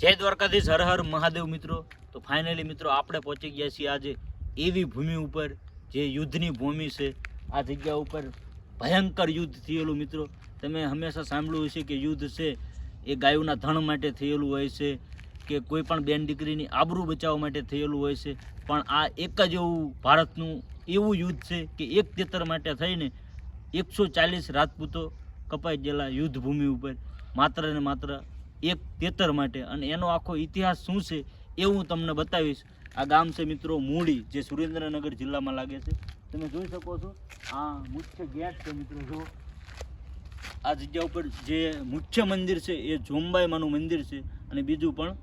જય દ્વારકાધીશ, હર હર મહાદેવ મિત્રો. તો ફાઇનલી મિત્રો, આપણે પહોંચી ગયા છીએ આજે એવી ભૂમિ ઉપર, જે યુદ્ધની ભૂમિ છે. આ જગ્યા ઉપર ભયંકર યુદ્ધ થયેલું મિત્રો. તમે હંમેશા સાંભળ્યું હશે કે યુદ્ધ છે, એ ગાયોના ધણ માટે થયેલું હોય છે, કે કોઈ પણ બેન દીકરીની આબરૂ બચાવવા માટે થયેલું હોય છે. પણ આ એક જ એવું ભારતનું એવું યુદ્ધ છે કે એક તેતર માટે થઈને એકસો ચાલીસ રાજપૂતો કપાઈ ગયેલા યુદ્ધ ભૂમિ ઉપર. માત્ર ને માત્ર એક તેતર માટે અને એનો આખો ઇતિહાસ શું છે એ હું તમને બતાવીશ. આ ગામ છે મિત્રો મૂડી, જે સુરેન્દ્રનગર જિલ્લામાં લાગે છે. તમે જોઈ શકો છો, આ મુખ્ય ગેટ છે મિત્રો, જો. આ જગ્યા ઉપર જે મુખ્ય મંદિર છે, એ જોંબાઈમાનું મંદિર છે અને બીજું પણ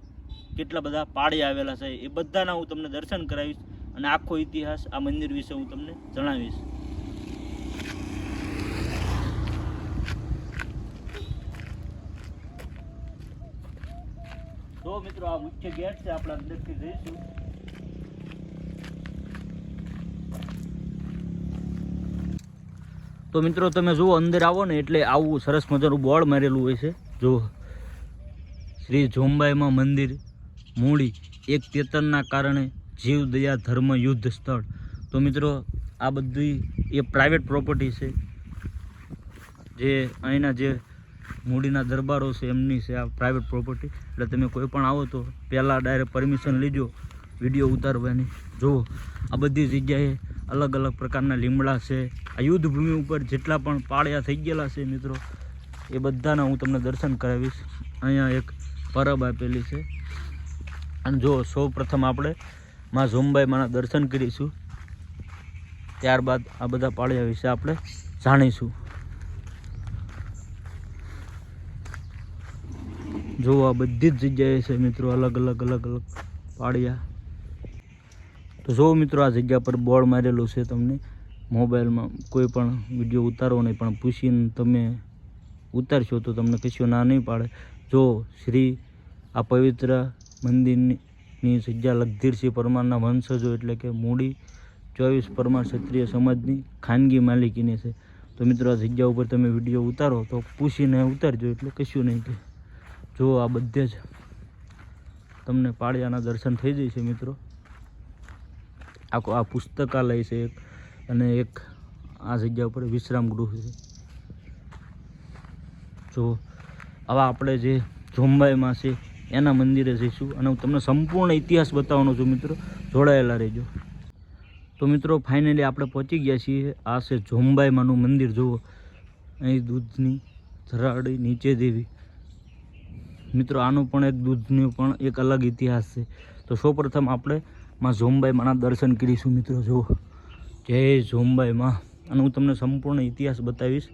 કેટલા બધા પાળી આવેલા છે. એ બધાના હું તમને દર્શન કરાવીશ અને આખો ઇતિહાસ આ મંદિર વિશે હું તમને જણાવીશ. મિત્રો આ મુખ્ય ગેટ છે, આપણે અંદરથી જઈશું. તો મિત્રો તમે જુઓ, અંદર આવો ને એટલે આવું સરસ મજાનું બોર્ડ મારેલું હોય છે. જો શ્રી જોંબાઈમાં મંદિર, મૂડી, એક ચેતનના કારણે જીવ, દયા, ધર્મ, યુદ્ધ સ્થળ. તો મિત્રો, આ બધી એ પ્રાઇવેટ પ્રોપર્ટી છે. જે અહીંના જે મૂડીના દરબારો છે, એમની છે આ પ્રાઇવેટ પ્રોપર્ટી એટલે તમે કોઈ પણ આવો તો પહેલાં ડાયરેક્ટ પરમિશન લીજો. વીડિયો ઉતારવાની. જુઓ, આ બધી જગ્યાએ અલગ અલગ પ્રકારના લીમડા છે. આ યુદ્ધ ભૂમિ ઉપર જેટલા પણ પાળિયા થઈ ગયેલા છે મિત્રો, એ બધાના હું તમને દર્શન કરાવીશ. અહીંયા એક પરબ આપેલી છે. અને જો સૌ પ્રથમ આપણે માં ઝુંબાઈ માના દર્શન કરીશું. ત્યારબાદ આ બધા પાળિયા વિશે આપણે જાણીશું. જો આ બધી જ જગ્યાએ છે મિત્રો, અલગ અલગ અલગ અલગ પાડ્યા તો જો મિત્રો, આ જગ્યા પર બોર્ડ મારેલું છે તમને. મોબાઈલમાં કોઈ પણ વીડિયો ઉતારો નહીં, પણ પૂછીને તમે ઉતારશો તો તમને કશું ના નહીં પાડે. જો શ્રી આ પવિત્ર મંદિરની જગ્યા લગધીરસિંહ પરમારના વંશજો એટલે કે મૂડી ચોવીસ પરમાર ક્ષત્રિય સમાજની ખાનગી માલિકીની છે. તો મિત્રો, આ જગ્યા ઉપર તમે વીડિયો ઉતારો તો પૂછીને ઉતારજો એટલે કશું નહીં કે જો આ બધે જ તમને પાળિયાના દર્શન થઈ જશે મિત્રો. આખો આ પુસ્તકાલય છે એક અને એક આ જગ્યા ઉપર વિશ્રામ ગૃહ છે. જો આવા આપણે જે ઝુંબાઈમાં છે એના મંદિરે જઈશું અને હું તમને સંપૂર્ણ ઇતિહાસ બતાવવાનો છું મિત્રો. જોડાયેલા રહેજો. તો મિત્રો ફાઇનલી આપણે પહોંચી ગયા છીએ. આ છે ઝુંબાઈમાનું મંદિર. જુઓ. અહીં દૂધની ધરાડી નીચે દેવી. મિત્રો, આનું પણ એક દૂધનું પણ એક અલગ ઇતિહાસ છે. તો સૌપ્રથમ આપણે માં ઝોમબાઈ માના દર્શન કરીશું મિત્રો, જુઓ. જય ઝોમબાઈ માં. અને હું તમને સંપૂર્ણ ઇતિહાસ બતાવીશ.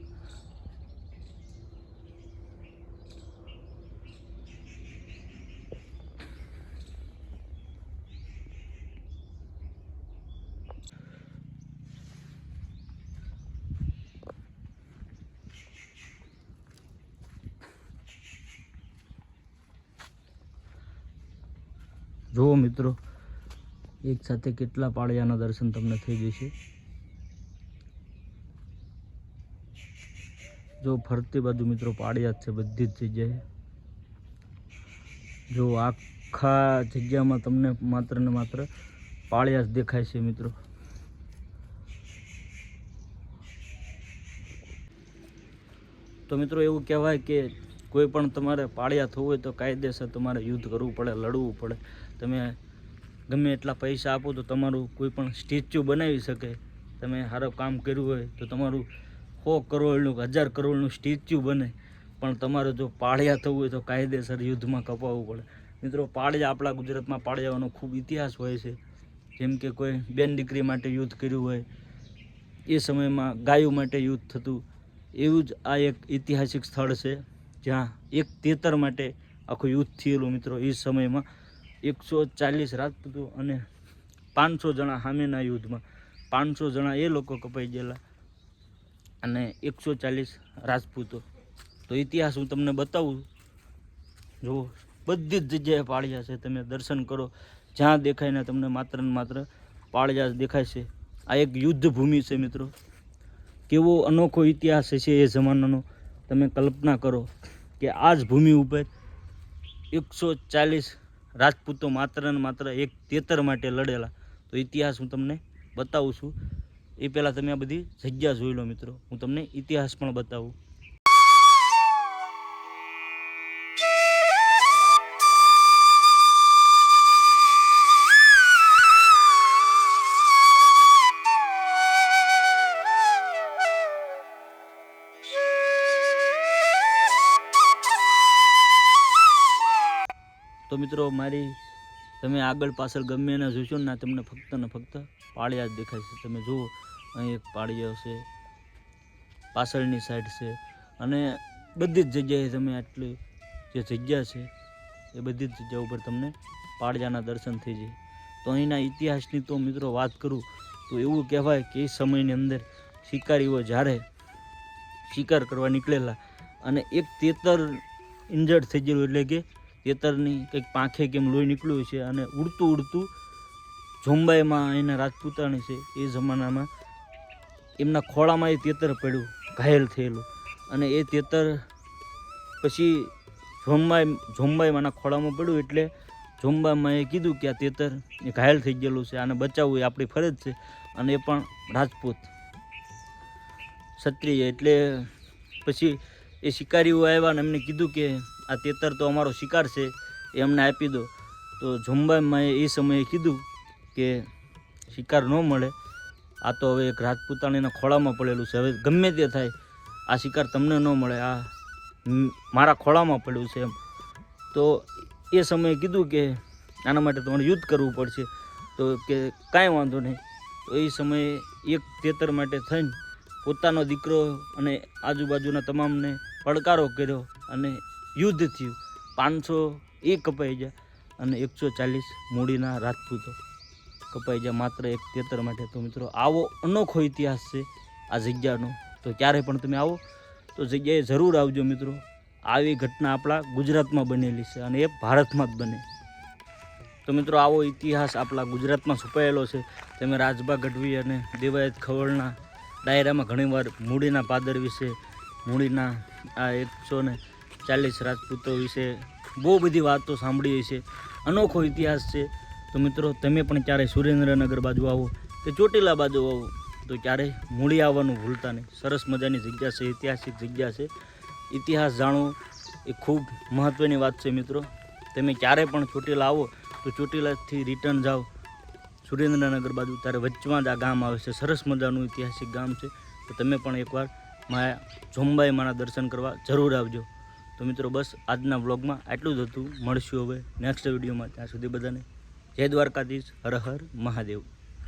જુઓ મિત્રો, એક સાથે કેટલા પાળિયાના દર્શન તમને થઈ જશે. જો ફરતી બાજુ મિત્રો પાળિયા જ છે, બધી જ જગ્યાએ. જો આખા જગ્યામાં તમને માત્ર ને માત્ર પાળિયા જ દેખાય છે મિત્રો. તો મિત્રો એવું કહેવાય કે કોઈ પણ તમારે પાળિયા થવું હોય તો કાયદેસર તમારે યુદ્ધ કરવું પડે, લડવું પડે. તમે ગમે એટલા પૈસા આપો તો તમારું કોઈ પણ સ્ટેચ્યુ બનાવી શકે. તમે સારું કામ કર્યું હોય તો તમારું સો કરોડનું હજાર કરોડનું સ્ટેચ્યુ બને. પણ તમારે જો પાળિયા થવું હોય તો કાયદેસર યુદ્ધમાં કપાવવું પડે. મિત્રો, પાળિયા આપણા ગુજરાતમાં પાળિયાઓનો ખૂબ ઇતિહાસ હોય છે. જેમ કે કોઈ બેન દીકરી માટે યુદ્ધ કર્યું હોય, એ સમયમાં ગાયો માટે યુદ્ધ થતું. એવું જ આ એક ઐતિહાસિક સ્થળ છે, જ્યાં એક તેતર માટે આખું યુદ્ધ થયેલું મિત્રો, એ સમયમાં. એકસો ચાલીસ રાજપૂતો અને પાંચસો જણા સામેના યુદ્ધમાં, પાંચસો જણા એ લોકો કપાઈ ગયેલા અને એકસો ચાલીસ રાજપૂતો. તો ઇતિહાસ હું તમને બતાવું. જુઓ, બધી જ જગ્યાએ પાળિયા છે. તમે દર્શન કરો. જ્યાં દેખાય ને તમને માત્ર ને માત્ર પાળિયા દેખાય છે. આ એક યુદ્ધ ભૂમિ છે મિત્રો. કેવો અનોખો ઇતિહાસ છે એ જમાનાનો. તમે કલ્પના કરો કે આ જ ભૂમિ ઉપર એકસો ચાલીસ રાજપૂતો માત્ર ને માત્ર એક તેતર માટે લડેલા. તો ઇતિહાસ હું તમને બતાવું છું. એ પહેલાં તમે આ બધી જગ્યા જોઈ લો મિત્રો. હું તમને ઇતિહાસ પણ બતાવું. મિત્રો, મારી તમે આગળ પાછળ ગમે એના જોશો ને તમને ફક્ત ને ફક્ત પાળિયા જ દેખાય છે. તમે જુઓ, અહીં એક પાળિયો છે, પાછળની સાઈડ છે અને બધી જ જગ્યાએ તમે આટલી જે જગ્યા છે, એ બધી જ જગ્યા ઉપર તમને પાળિયાના દર્શન થઈ જાય. તો અહીંના ઇતિહાસની તો મિત્રો વાત કરું, તો એવું કહેવાય કે એ સમયની અંદર શિકારીઓ જ્યારે શિકાર કરવા નીકળેલા અને એક તેતર ઇન્જર્ડ થઈ ગયેલું એટલે કે તેતરની કંઈક પાંખે કેમ લોહી નીકળ્યું છે અને ઉડતું ઉડતું જોંબાઈમાં એના રાજપૂતાણી છે એ જમાનામાં એમના ખોળામાં એ તેતર પડ્યું, ઘાયલ થયેલું. અને એ તેતર પછી જોંબાઈ જોંબાઈમાંના ખોળામાં પડ્યું એટલે જોંબાઈમાં એ કીધું કે આ તેતર એ ઘાયલ થઈ ગયેલું છે, આને બચાવવું એ આપણી ફરજ છે અને એ પણ રાજપૂત. ક્ષત્રિય એટલે પછી એ શિકારીઓ આવ્યા અને એમને કીધું કે આ તેતર તો અમારો શિકાર છે, એમને આપી દો. તો ઝુંબામાં એ સમયે કીધું કે શિકાર ન મળે. આ તો હવે એક રાજપૂતાણીના ખોળામાં પડેલું છે. હવે ગમે તે થાય, આ શિકાર તમને ન મળે, આ મારા ખોળામાં પડ્યું છે એમ. તો એ સમયે કીધું કે આના માટે તમારે યુદ્ધ કરવું પડશે. તો કે કાંઈ વાંધો નહીં. તો એ સમયે એક તેતર માટે થઈને પોતાનો દીકરો અને આજુબાજુના તમામને પડકારો કર્યો અને યુદ્ધ થયું. પાંચસો એ કપાઈ ગયા અને એકસો ચાલીસ મૂડીના રાજપૂતો કપાઈ ગયા. માત્ર એક તેતર માટે. તો મિત્રો, આવો અનોખો ઇતિહાસ છે આ જગ્યાનો. તો ક્યારે પણ તમે આવો, તો જગ્યાએ જરૂર આવજો મિત્રો. આવી ઘટના આપણા ગુજરાતમાં બનેલી છે અને એ ભારતમાં જ બને. તો મિત્રો, આવો ઇતિહાસ આપણા ગુજરાતમાં છુપાયેલો છે. તમે રાજભા ગઢવી અને દેવાયત ખવડના ડાયરામાં ઘણીવાર મૂડીના પાદર વિશે, મૂડીના આ એકસો ને ચાલીસ રાજપૂતો વિશે બહુ બધી વાતો સાંભળી છે. અનોખો ઇતિહાસ છે. તો મિત્રો, તમે પણ ક્યારેય સુરેન્દ્રનગર બાજુ આવો કે ચોટીલા બાજુ આવો, તો ક્યારેય મૂળી આવવાનું ભૂલતા નહીં. સરસ મજાની જગ્યા છે, ઐતિહાસિક જગ્યા છે. ઇતિહાસ જાણવો એ ખૂબ મહત્ત્વની વાત છે મિત્રો. તમે ક્યારે પણ ચોટીલા આવો, તો ચોટીલાથી રિટર્ન જાઓ. સુરેન્દ્રનગર બાજુ ત્યારે વચમાં જ આ ગામ આવે છે. સરસ મજાનું ઐતિહાસિક ગામ છે. તો તમે પણ એકવાર માયા જોંબાઈ માના દર્શન કરવા જરૂર આવજો. તો મિત્રો બસ આજના વ્લોગમાં આટલું જ હતું. મળશું હવે નેક્સ્ટ વિડીયોમાં. ત્યાં સુધી બધાને જય દ્વારકાધીશ. હર હર મહાદેવ.